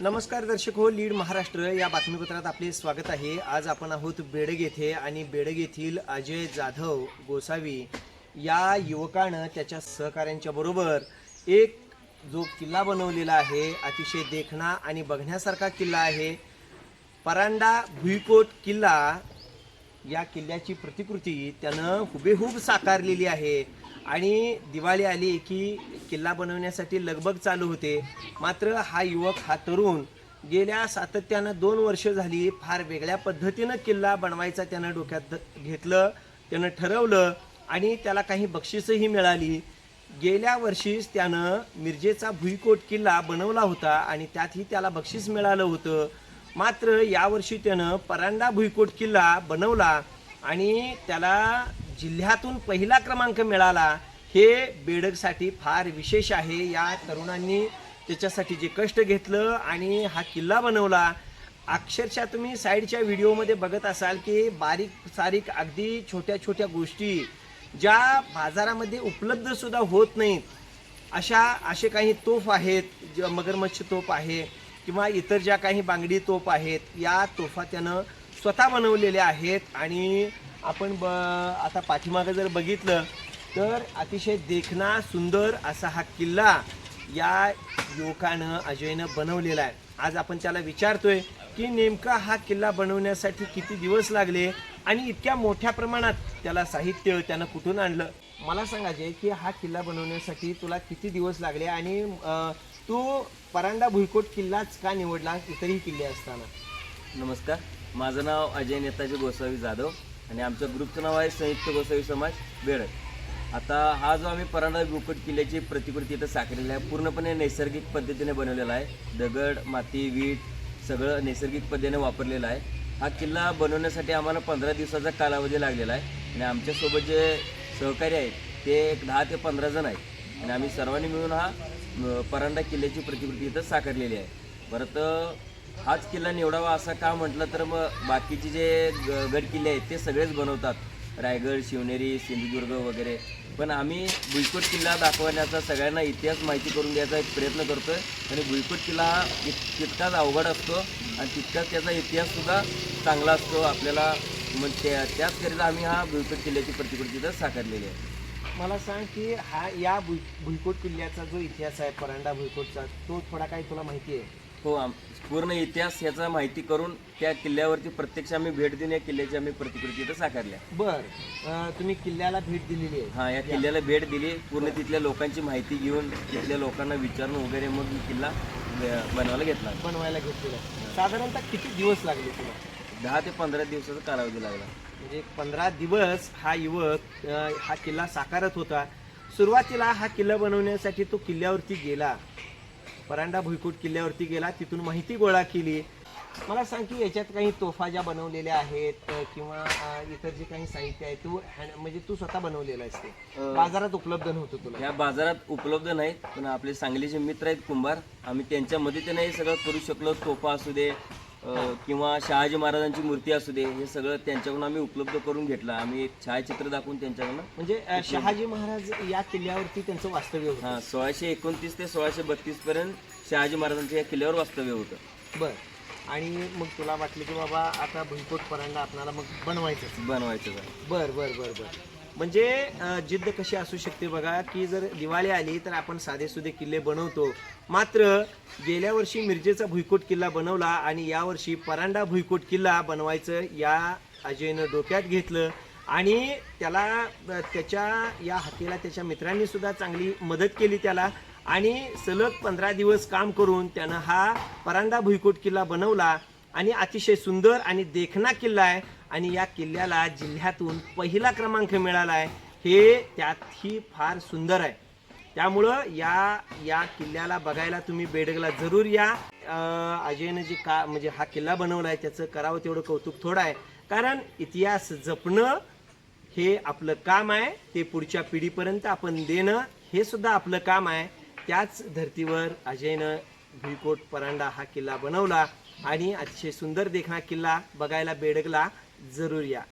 नमस्कार दर्शक हो लीड महाराष्ट्र या बातमीपत्रात आपले स्वागत आहे. आज आपण आहोत बेडग येथे आणि बेडग येथील अजय जाधव गोसावी या युवकानं त्याच्या सहकाऱ्यांच्या बरोबर एक जो किल्ला बनवलेला आहे अतिशय देखणा आणि बघण्यासारखा किल्ला आहे. परांडा भुईकोट किल्ला या किल्ल्याची प्रतिकृती त्यानं हुबेहूब साकारलेली आहे. आणि दिवाळी आली की किल्ला बनवण्यासाठी लगबग चालू होते. मात्र हा युवक हा तरुण गेल्या सातत्यानं दोन वर्ष झाली फार वेगळ्या पद्धतीनं किल्ला बनवायचा त्यानं डोक्यात घेतलं त्यानं ठरवलं आणि त्याला काही बक्षीसही मिळाली. गेल्या वर्षीच त्यानं मिरजेचा भुईकोट किल्ला बनवला होता आणि त्यातही त्याला बक्षीस मिळालं होतं. मात्र यावर्षी त्यानं परांडा भुईकोट किल्ला बनवला आणि त्याला जिल्ह्यातून पहिला क्रमांक मिळाला. हे बेडगसाठी फार विशेष आहे. या तरुणांनी त्याच्यासाठी जे कष्ट घेतलं आणि हा किल्ला बनवला. अक्षरशः तुम्ही साईडच्या व्हिडिओमध्ये बघत असाल की बारीक सारीक अगदी छोट्या छोट्या गोष्टी ज्या बाजारामध्ये उपलब्धसुद्धा होत नाहीत. अशा असे काही तोफ आहेत ज मगरमच्छ तोफ आहे किंवा इतर ज्या काही बांगडी तोफ आहेत या तोफा त्यानं स्वतः बनवलेल्या आहेत. आणि आपण ब आता पाठीमागं जर बघितलं तर अतिशय देखणा सुंदर असा हा किल्ला या युवकानं अजयनं बनवलेला आहे. आज आपण त्याला विचारतोय की नेमका हा किल्ला बनवण्यासाठी किती दिवस लागले आणि इतक्या मोठ्या प्रमाणात त्याला साहित्य त्यानं कुठून आणलं? मला सांगा की हा किल्ला बनवण्यासाठी तुला किती दिवस लागले आणि तू परांडा भुईकोट किल्लाच का निवडला? इतरही किल्ले असताना. नमस्कार. माझं नाव अजय नेताजी गोसावी जाधव आणि आमच्या ग्रुपचं नाव आहे संयुक्त गोसावी समाज बेळक आता हा जो आम्ही परांडा गोकट किल्ल्याची प्रतिकृती इथं साकारलेली आहे पूर्णपणे नैसर्गिक पद्धतीने बनवलेला आहे. दगड माती वीट सगळं नैसर्गिक पद्धतीने वापरलेलं आहे. हा किल्ला बनवण्यासाठी आम्हाला पंधरा दिवसाचा कालावधी लागलेला आहे आणि आमच्यासोबत जे सहकारी आहेत ते एक दहा ते पंधरा जण आहेत. आणि आम्ही सर्वांनी मिळून हा परांडा किल्ल्याची प्रतिकृती इथं साकारलेली आहे. परत हाच किल्ला निवडावा असा का म्हटलं तर मग बाकीचे जे ग- गड किल्ले आहेत ते सगळेच बनवतात. रायगड शिवनेरी सिंधुदुर्ग वगैरे. पण आम्ही भुईकोट किल्ला दाखवण्याचा सगळ्यांना इतिहास माहिती करून द्यायचा एक प्रयत्न करतो आहे आणि भुईकोट किल्ला हा तितकाच अवघड असतो आणि तितकाच त्याचा इतिहाससुद्धा चांगला असतो. आपल्याला मग त्या त्याचकरिता आम्ही हा भुईकोट किल्ल्याची प्रतिकृती तर साकारलेली आहे. मला सांग की हा या भुई भुईकोट किल्ल्याचा जो इतिहास आहे परांडा भुईकोटचा तो थोडा काही तुला माहिती आहे? हो आम पूर्ण इतिहास याचा माहिती करून त्या किल्ल्यावरती प्रत्यक्ष आम्ही भेट देऊन या किल्ल्याची आम्ही प्रतिकृती इथं साकारल्या. बर. अं, तुम्ही किल्ल्याला भेट दिलेली आहे. हा या किल्ल्याला भेट दिली. पूर्ण तिथल्या लोकांची माहिती घेऊन तिथल्या लोकांना विचारून वगैरे मग मी किल्ला बनवायला घेतला. बनवायला घेतलेला आहे. साधारणतः किती दिवस लागले तुला दहा ते पंधरा दिवसाचा कालावधी लागला. म्हणजे पंधरा दिवस हा युवक अ, हा किल्ला साकारत होता. सुरुवातीला हा किल्ला बनवण्यासाठी तो किल्ल्यावरती गेला. परांडा भुईकोट किल्ल्यावरती गेला तिथून माहिती गोळा केली. मला सांग की याच्यात काही तोफा ज्या बनवलेल्या आहेत किंवा इतर जे काही साहित्य आहे तू म्हणजे तू स्वतः बनवलेलं आहेस ते. अ, बाजारात उपलब्ध नव्हतं तुला. या बाजारात उपलब्ध नाहीत पण आपले सांगलीचे मित्र आहेत कुंभार. आम्ही त्यांच्या मदतीने हे सगळं करू शकलो तोफा असू दे किंवा शहाजी महाराजांची मूर्ती असू दे हे सगळं त्यांच्याकडून आम्ही उपलब्ध करून घेतलं. आम्ही एक छायाचित्र दाखवून त्यांच्याकडून म्हणजे अ, शहाजी महाराज या किल्ल्यावरती त्यांचं वास्तव्य होतं. हा सोळाशे एकोणतीस ते सोळाशे बत्तीस पर्यंत शहाजी महाराजांच्या या किल्ल्यावर वास्तव्य होतं. बर. आणि मग तुला वाटलं की बाबा आता भुईकोट परांडा आपल्याला मग बनवायचं बनवायचं आहे. बर बर बर बर. म्हणजे जिद्द कशी असू शकते बघा की जर दिवाळी आली तर आपण साधे सुधे किल्ले बनवतो. मात्र गेल्या वर्षी मिरजेचा भुईकोट किल्ला बनवला आणि यावर्षी परांडा भुईकोट किल्ला बनवायचं या अजयनं डोक्यात घेतलं. आणि त्याला त्याच्या या हत्तीला त्याच्या मित्रांनी सुद्धा चांगली मदत केली त्याला. आणि सलग पंधरा दिवस काम करून त्यानं हा परांडा भुईकोट किल्ला बनवला. आणि अतिशय सुंदर आणि देखणा किल्ला आहे. आणि या किल्ल्याला जिल्ह्यातून पहिला क्रमांक मिळाला आहे हे त्यातही फार सुंदर आहे. त्यामुळं या या किल्ल्याला बघायला तुम्ही बेडगला जरूर या. अजयनं जे का म्हणजे हा किल्ला बनवला आहे त्याचं करावं तेवढं कौतुक थोडं आहे. कारण इतिहास जपणं हे आपलं काम आहे. ते पुढच्या पिढीपर्यंत आपण देणं हे सुद्धा आपलं काम आहे. त्याच धर्तीवर अजयनं भुईकोट परांडा हा किल्ला बनवला. आणि अतिशय सुंदर देखणा किल्ला बघायला बेडगला. जरूर या